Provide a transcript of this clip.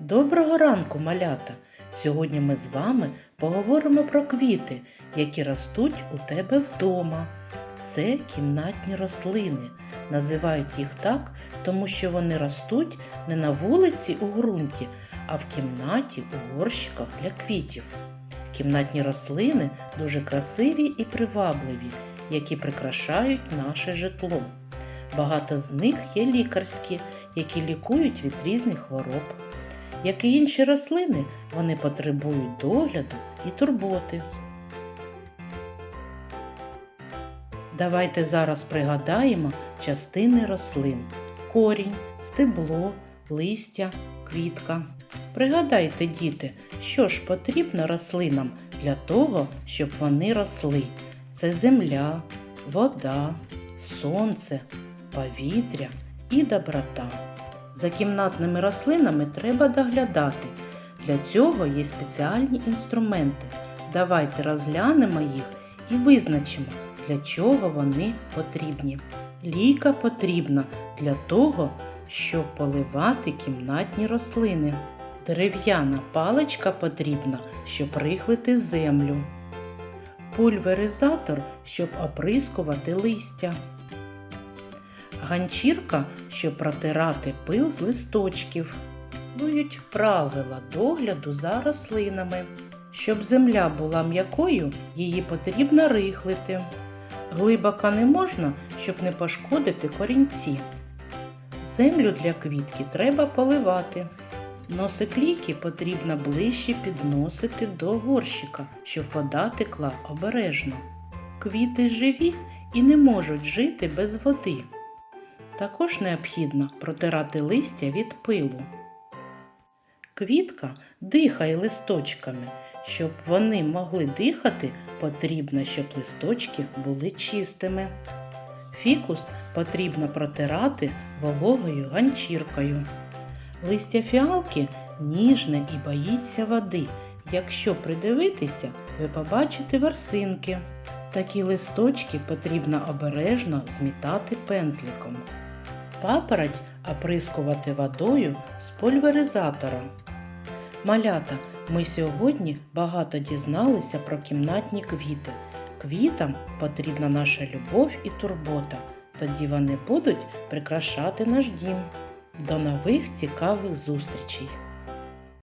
Доброго ранку, малята! Сьогодні ми з вами поговоримо про квіти, які ростуть у тебе вдома. Це кімнатні рослини. Називають їх так, тому що вони ростуть не на вулиці у ґрунті, а в кімнаті у горщиках для квітів. Кімнатні рослини дуже красиві і привабливі, які прикрашають наше житло. Багато з них є лікарські, які лікують від різних хвороб. Як і інші рослини, вони потребують догляду і турботи. Давайте зараз пригадаємо частини рослин: корінь, стебло, листя, квітка. Пригадайте, діти, що ж потрібно рослинам для того, щоб вони росли. Це земля, вода, сонце, повітря і доброта. За кімнатними рослинами треба доглядати. Для цього є спеціальні інструменти. Давайте розглянемо їх і визначимо, для чого вони потрібні. Ліка потрібна для того, щоб поливати кімнатні рослини. Дерев'яна паличка потрібна, щоб рихлити землю. Пульверизатор, щоб оприскувати листя. Ганчірка, щоб протирати пил з листочків. Будуть правила догляду за рослинами. Щоб земля була м'якою, її потрібно рихлити. Глибоко не можна, щоб не пошкодити корінці. Землю для квітки треба поливати. Носик ліки потрібно ближче підносити до горщика, щоб вода текла обережно. Квіти живі і не можуть жити без води. Також необхідно протирати листя від пилу. Квітка дихає листочками. Щоб вони могли дихати, потрібно, щоб листочки були чистими. Фікус потрібно протирати вологою ганчіркою. Листя фіалки ніжне і боїться води. Якщо придивитися, ви побачите версинки. Такі листочки потрібно обережно змітати пензликом. Папороть оприскувати водою з пульверизатора. Малята, ми сьогодні багато дізналися про кімнатні квіти. Квітам потрібна наша любов і турбота. Тоді вони будуть прикрашати наш дім. До нових цікавих зустрічей!